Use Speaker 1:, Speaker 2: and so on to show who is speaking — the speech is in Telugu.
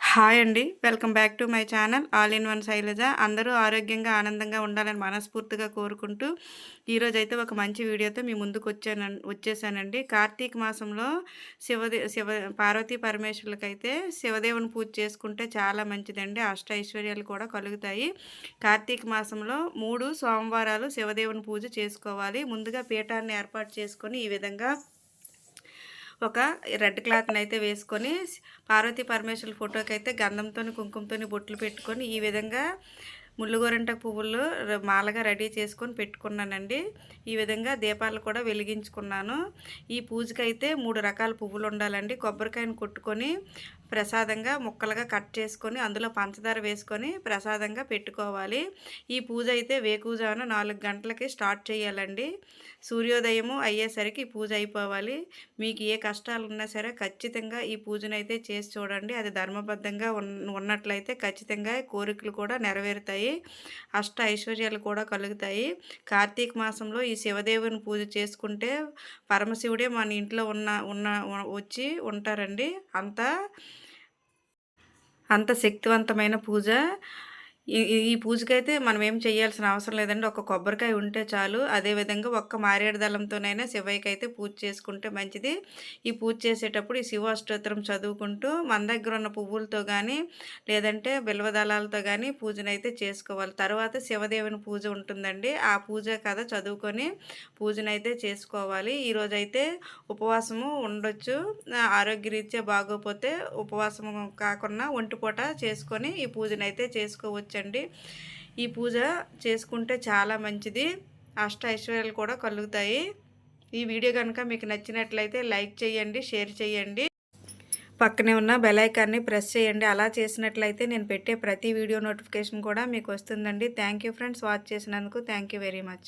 Speaker 1: హాయ్ అండి. Welcome back to my channel all in one Sailaja. అందరూ ఆరోగ్యంగా ఆనందంగా ఉండాలని మనస్ఫూర్తిగా కోరుకుంటూ ఈరోజు అయితే ఒక మంచి వీడియోతో మీ ముందుకు వచ్చాను వచ్చేసానండి. కార్తీక మాసంలో శివదే శివ పార్వతీ పరమేశ్వరులకి అయితే శివదేవుని పూజ చేసుకుంటే చాలా మంచిదండి. అష్ట ఐశ్వర్యాలు కూడా కలుగుతాయి. కార్తీక మాసంలో మూడు సోమవారాలు శివదేవుని పూజ చేసుకోవాలి. ముందుగా పీఠాన్ని ఏర్పాటు చేసుకొని ఈ విధంగా ఒక రెడ్ క్లాత్ని అయితే వేసుకొని పార్వతీ పరమేశ్వరుల ఫోటోకి అయితే గంధంతో కుంకుమతో బొట్లు పెట్టుకొని ఈ విధంగా ముళ్ళుగోరంట పువ్వులు మాలగా రెడీ చేసుకొని పెట్టుకున్నానండి. ఈ విధంగా దీపాలు కూడా వెలిగించుకున్నాను. ఈ పూజకైతే మూడు రకాల పువ్వులు ఉండాలండి. కొబ్బరికాయను కొట్టుకొని ప్రసాదంగా ముక్కలుగా కట్ చేసుకొని అందులో పంచదార వేసుకొని ప్రసాదంగా పెట్టుకోవాలి. ఈ పూజ అయితే వేకూజాను నాలుగు గంటలకి స్టార్ట్ చేయాలండి. సూర్యోదయము అయ్యేసరికి పూజ అయిపోవాలి. మీకు ఏ కష్టాలు ఉన్నా సరే ఖచ్చితంగా ఈ పూజను అయితే చేసి చూడండి. అది ధర్మబద్ధంగా ఉన్నట్లయితే ఖచ్చితంగా కోరికలు కూడా నెరవేరుతాయి. అష్ట ఐశ్వర్యాలు కూడా కలుగుతాయి. కార్తీక మాసంలో ఈ శివదేవుని పూజ చేసుకుంటే పరమశివుడే మన ఇంట్లో ఉన్న ఉన్న వచ్చి ఉంటారండి. అంత అంత శక్తివంతమైన పూజ. ఈ ఈ పూజకైతే మనం ఏం చేయాల్సిన అవసరం లేదండి. ఒక కొబ్బరికాయ ఉంటే చాలు. అదేవిధంగా ఒక్క మారేడు దళంతోనైనా శివయ్యకి అయితే పూజ చేసుకుంటే మంచిది. ఈ పూజ చేసేటప్పుడు ఈ శివాష్టోత్తరం చదువుకుంటూ మన దగ్గర ఉన్న పువ్వులతో కానీ లేదంటే బిల్వదళాలతో కానీ పూజనైతే చేసుకోవాలి. తర్వాత శివదేవుని పూజ ఉంటుందండి. ఆ పూజ కథ చదువుకొని పూజనైతే చేసుకోవాలి. ఈరోజైతే ఉపవాసము ఉండొచ్చు. ఆరోగ్యరీత్యా బాగోపోతే ఉపవాసము కాకుండా ఒంటిపూట చేసుకొని ఈ పూజనైతే చేసుకోవచ్చు చేసుకోవచ్చండి ఈ పూజ చేసుకుంటే చాలా మంచిది. అష్ట ఐశ్వర్యాలు కూడా కలుగుతాయి. ఈ వీడియో కనుక మీకు నచ్చినట్లయితే లైక్ చేయండి షేర్ చేయండి. పక్కనే ఉన్న బెలైకాన్ని ప్రెస్ చేయండి. అలా చేసినట్లయితే నేను పెట్టే ప్రతి వీడియో నోటిఫికేషన్ కూడా మీకు వస్తుందండి. థ్యాంక్ ఫ్రెండ్స్ వాచ్ చేసినందుకు థ్యాంక్ వెరీ మచ్.